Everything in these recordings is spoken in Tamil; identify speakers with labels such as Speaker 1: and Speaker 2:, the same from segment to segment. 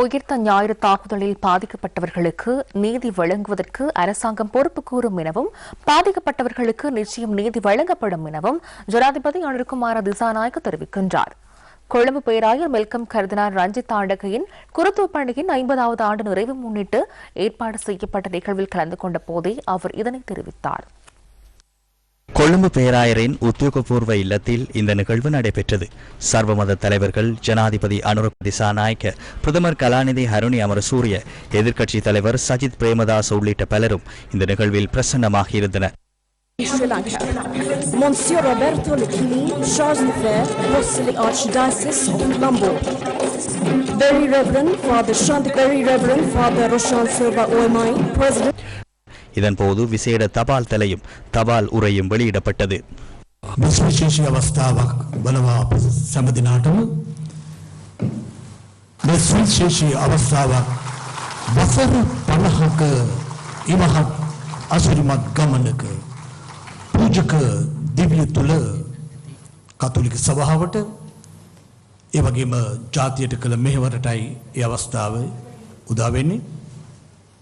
Speaker 1: உயிர்த்த ஞாயிறு தாக்குதலில் பாதிக்கப்பட்டவர்களுக்கு நீதி வழங்குவதற்கு அரசாங்கம் பொறுப்பு கூறும் எனவும் பாதிக்கப்பட்டவர்களுக்கு நிச்சயம் நீதி வழங்கப்படும் எனவும் ஜனாதிபதி அனுர்குமார திசாநாயக்க தெரிவிக்கின்றார். கொழும்பு பேராயர் மெல்கம் கருதினார் ரஞ்சித் ஆண்டகையின் குருத்துவ பண்டிகையின் ஐம்பதாவது ஆண்டு நிறைவு முன்னிட்டு ஏற்பாடு செய்யப்பட்ட நிகழ்வில் கலந்து கொண்ட போதே அவர் இதனை தெரிவித்தார்.
Speaker 2: கொழும்பு பேராயரின் உத்தியோகபூர்வ இல்லத்தில் இந்த நிகழ்வு நடைபெற்றது சர்வமத தலைவர்கள் ஜனாதிபதி அனுர திசாநாயக்க பிரதமர் கலாநிதி ஹருணி அமரசூரிய எதிர்க்கட்சித் தலைவர் சஜித் பிரேமதாஸ் உள்ளிட்ட பலரும் இந்த நிகழ்வில் பிரசன்னமாக இருந்தனர்
Speaker 3: Sri Lanka. Monsieur Roberto Lucchini, Charles Lefebvre, Apostolic Archdiocese of Colombo. Very Reverend Father Shanti, Very Reverend Father Roshan Silva Oemai, President.
Speaker 2: இதன்போது விசேட தபால் தலையும் தபால் உரையும் வெளியிடப்பட்டது
Speaker 4: විශේෂී අවස්ථාවක් බලවා අප සැමදිනාටම මේ සුවිශේෂී අවස්ථාවක් වසර පණහක ඉමහත් අසුරිමත් ගමනක පූජක දිවිය තුළ කතුලික සභාවට ඒ වගේම ජාතියට කළ මෙහෙවරටයි ඒ අවස්ථාව උදාවෙන්නේ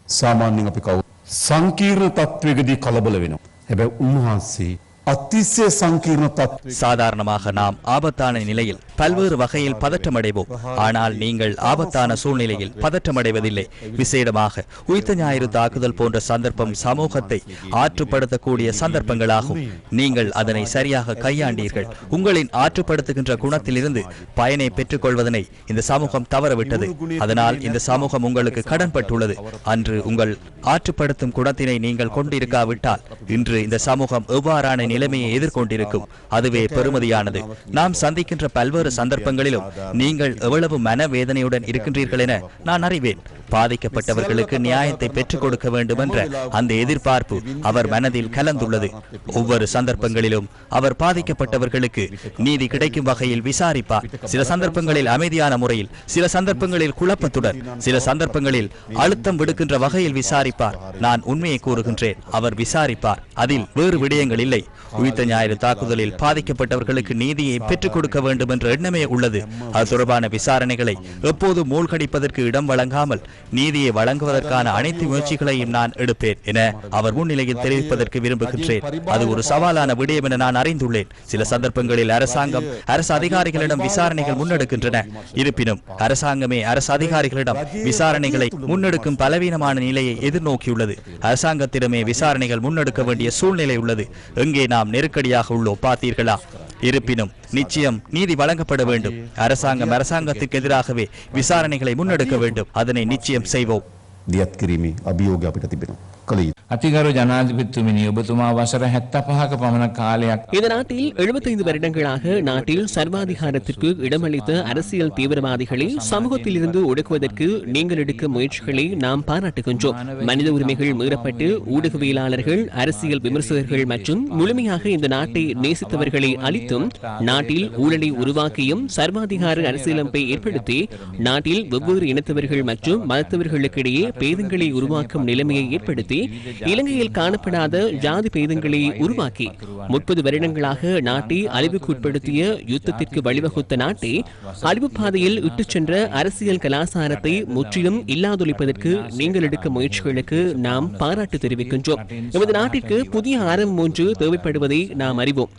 Speaker 5: සාමාන්‍යෙන් අපි කවු සංකීර්ණ තත්ත්වයකදී කලබල වෙනවා. හැබැයි උන්වහන්සේ අතිස්සය සංකීර්ණ තත්ත්ව
Speaker 2: சாதாரணமாக நாம் ஆபத்தான நிலையில் பல்வேறு வகையில் பதற்றமடைவோம். ஆனால் நீங்கள் ஆபத்தான சூழ்நிலையில் பதற்றமடைவதில்லை. விசேடமாக உயிர்த்த ஞாயிறு தாக்குதல் போன்ற சந்தர்ப்பம் சமூகத்தை ஆற்றுப்படுத்தக்கூடிய சந்தர்ப்பங்களாகும். நீங்கள் அதனை சரியாக கையாண்டீர்கள். உங்களின் ஆற்றுப்படுத்துகின்ற குணத்திலிருந்து பயனை பெற்றுக் கொள்வதனை இந்த சமூகம் தவறவிட்டது. அதனால் இந்த சமூகம் உங்களுக்கு கடன்பட்டுள்ளது. அன்று உங்கள் ஆற்றுப்படுத்தும் குணத்தினை நீங்கள் கொண்டிருக்காவிட்டால் இன்று இந்த சமூகம் எவ்வாறான நிலைமையை எதிர்கொண்டிருக்கும்? அதுவே பெருமதியானது நாம் சந்திக்கின்ற பல்வேறு சந்தர்ப்பங்களிலும் நீங்கள் எவ்வளவு மனவேதனையுடன் இருக்கின்றீர்கள் என நான் அறிவேன். பாதிக்கப்பட்டவர்களுக்கு நியாயத்தை பெற்றுக் கொடுக்க வேண்டும் என்ற அந்த எதிர்பார்ப்பு அவர் மனதில் கலந்துள்ளது. ஒவ்வொரு சந்தர்ப்பங்களிலும் அவர் பாதிக்கப்பட்டவர்களுக்கு நீதி கிடைக்கும் வகையில் விசாரிப்பார். சில சந்தர்ப்பங்களில் அமைதியான முறையில் சில சந்தர்ப்பங்களில் குழப்பத்துடன் சில சந்தர்ப்பங்களில் அழுத்தம் விடுக்கின்ற வகையில் விசாரிப்பார். நான் உண்மையை கூறுகின்றேன் அவர் விசாரிப்பார். அதில் வேறு விடயங்கள் இல்லை. உயிர்த்த ஞாயிறு தாக்குதலில் பாதிக்கப்பட்டவர்களுக்கு நீதியை பெற்றுக் கொடுக்க வேண்டும் என்ற எண்ணமே உள்ளது. அது தொடர்பான விசாரணைகளை எப்போது மூழ்கடிப்பதற்கு இடம் வழங்காமல் நீதியை வழங்குவதற்கான அனைத்து முயற்சிகளையும் நான் எடுப்பேன் என அவர் முன்னிலையில் தெரிவிப்பதற்கு விரும்புகின்றேன். அது ஒரு சவாலான விடயம் என நான் அறிந்துள்ளேன். சில சந்தர்ப்பங்களில் அரசாங்கம் அரசு அதிகாரிகளிடம் விசாரணைகள் முன்னெடுக்கின்றன. இருப்பினும் அரசாங்கமே அரசு அதிகாரிகளிடம் விசாரணைகளை முன்னெடுக்கும் பலவீனமான நிலையை எதிர்நோக்கியுள்ளது. அரசாங்கத்திடமே விசாரணைகள் முன்னெடுக்க வேண்டிய சூழ்நிலை உள்ளது. எங்கே நாம் நெருக்கடியாக உள்ளோம் பார்த்தீர்களா? இருப்பினும் நிச்சயம் நீதி வழங்கப்பட வேண்டும். அரசாங்கம் அரசாங்கத்துக்கு எதிராகவே விசாரணைகளை முன்னெடுக்க வேண்டும். அதனை நிச்சயம் HCM
Speaker 5: Seivo. Diat Kirimi, Abhiyoga Pitati Bino. කළ යුතු.
Speaker 6: අතිගරු ජනාධිපතිතුමිනි ඔබතුමා වසර හැත්ත පහක පමණ කාලයක්
Speaker 7: இந்த நாட்டில் 75 வருடங்களாக நாட்டில் சர்வாதிகாரத்திற்கு இடமளித்த அரசியல் தீவிரவாதிகளை சமூகத்தில் இருந்து ஒடுக்குவதற்கு நீங்கள் எடுக்கும் முயற்சிகளை நாம் பாராட்டுகின்றோம் மனித உரிமைகள் மீறப்பட்டு ஊடகவியலாளர்கள் அரசியல் விமர்சகர்கள் மற்றும் முழுமையாக இந்த நாட்டை நேசித்தவர்களை அளித்தும் நாட்டில் ஊழலை உருவாக்கியும் சர்வாதிகார அரசியலமைப்பை ஏற்படுத்தி நாட்டில் வெவ்வேறு இனத்தவர்கள் மற்றும் மதத்தவர்களுக்கிடையே பேதங்களை உருவாக்கும் நிலைமையை ஏற்படுத்தி இலங்கையில் காணப்படாத ஜாதி பேதங்களை உருவாக்கி முப்பது வருடங்களாக நாட்டை அழிவுக்குட்படுத்திய யுத்தத்திற்கு வழிவகுத்த நாட்டை அழிவு பாதையில் இட்டுச் சென்ற அரசியல் கலாசாரத்தை முற்றிலும் இல்லாதொழிப்பதற்கு நீங்கள் எடுக்க முயற்சிகளுக்கு நாம் பாராட்டு தெரிவிக்கின்றோம். எமது நாட்டிற்கு புதிய ஆரம்பம் ஒன்று தேவைப்படுவதை நாம் அறிவோம்.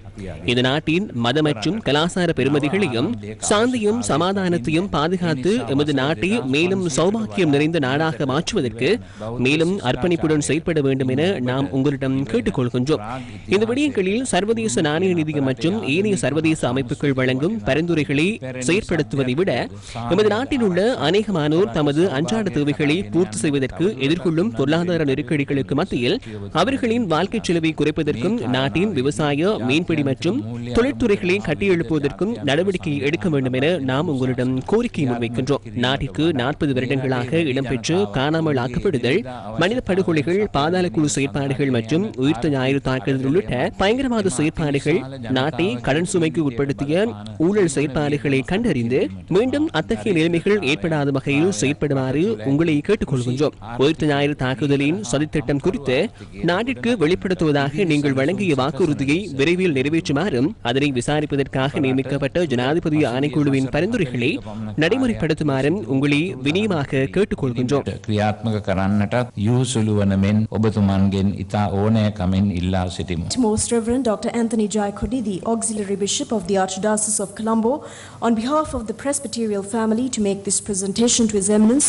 Speaker 7: இந்த நாட்டின் மத மற்றும் கலாசார பெருமதிகளையும் சாந்தியும் சமாதானத்தையும் பாதுகாத்து எமது நாட்டை மேலும் சௌபாக்கியம் நிறைந்த நாடாக மாற்றுவதற்கு மேலும் அர்ப்பணிப்புடன் செயல்பட வேண்டும் என நாம் உங்களிடம் கேட்டுக்கொள்கின்றோம். இந்த விடயங்களில் சர்வதேச நாணய நிதியம் மற்றும் ஏனைய சர்வதேச அமைப்புகள் வழங்கும் பரிந்துரைகளை செயற்படுத்துவதை விட எமது நாட்டில் உள்ள அநேகமானோர் தமது அன்றாட தேவைகளை பூர்த்தி செய்வதற்கு எதிர்கொள்ளும் பொருளாதார நெருக்கடிகளுக்கு மத்தியில் அவர்களின் வாழ்க்கை செலவை குறைப்பதற்கும் நாட்டின் விவசாய மீன்பிடி மற்றும் தொழிற்துறைகளை கட்டியெழுப்புவதற்கும் நடவடிக்கை எடுக்க வேண்டும் என நாம் உங்களிடம் கோரிக்கை முன்வைக்கின்றோம். நாட்டிற்கு நாற்பது வருடங்களாக இடம்பெற்று காணாமல் ஆக்கப்படுதல் மனித படுகொலைகள் பாதாள குழு செயற்பாடுகள் மற்றும் உயிர்த்த ஞாயிறு தாக்குதல் உள்ளிட்ட பயங்கரவாத செயற்பாடுகள் நாட்டை கடன் சுமைக்கு உட்படுத்திய ஊழல் செயற்பாடுகளை கண்டறிந்து மீண்டும் அத்தகைய நிலைமைகள் ஏற்படாத வகையில் செயற்படுமாறு உங்களை கேட்டுக்கொள்கின்றோம். உயிர்த்த ஞாயிறு தாக்குதலின் சதித்திட்டம் குறித்து நாட்டிற்கு வெளிப்படுத்துவதாக நீங்கள் வழங்கிய வாக்குறுதியை விரைவில் நிறைவேற்ற நிறைவேற்றுமாறும் அதனை விசாரிப்பதற்காக நியமிக்கப்பட்ட ஜனாதிபதி ஆணைக்குழுவின் பரிந்துரைகளை நடைமுறைப்படுத்துமாறும் உங்களை வினயமாக கேட்டுக்கொள்கின்றோம்
Speaker 6: ක්‍රියාත්මක කරන්නටත් යුහුසුළු වන මෙන් ඔබතුමන්ගෙන් ඉතා ඕනෑ කමෙන් ඉල්ලා සිටිමු.
Speaker 3: Most Reverend Dr. Anthony Jayakodi, the Auxiliary Bishop of the Archdiocese of Colombo, on behalf of the Presbyterial family to make this presentation to His Eminence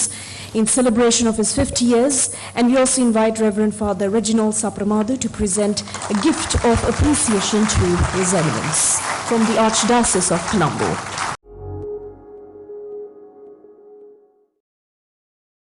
Speaker 3: in celebration of his 50 years. And we also invite Reverend Father Reginald Sapramadu to present a gift of appreciation to his Eminence from the Archdiocese of Colombo.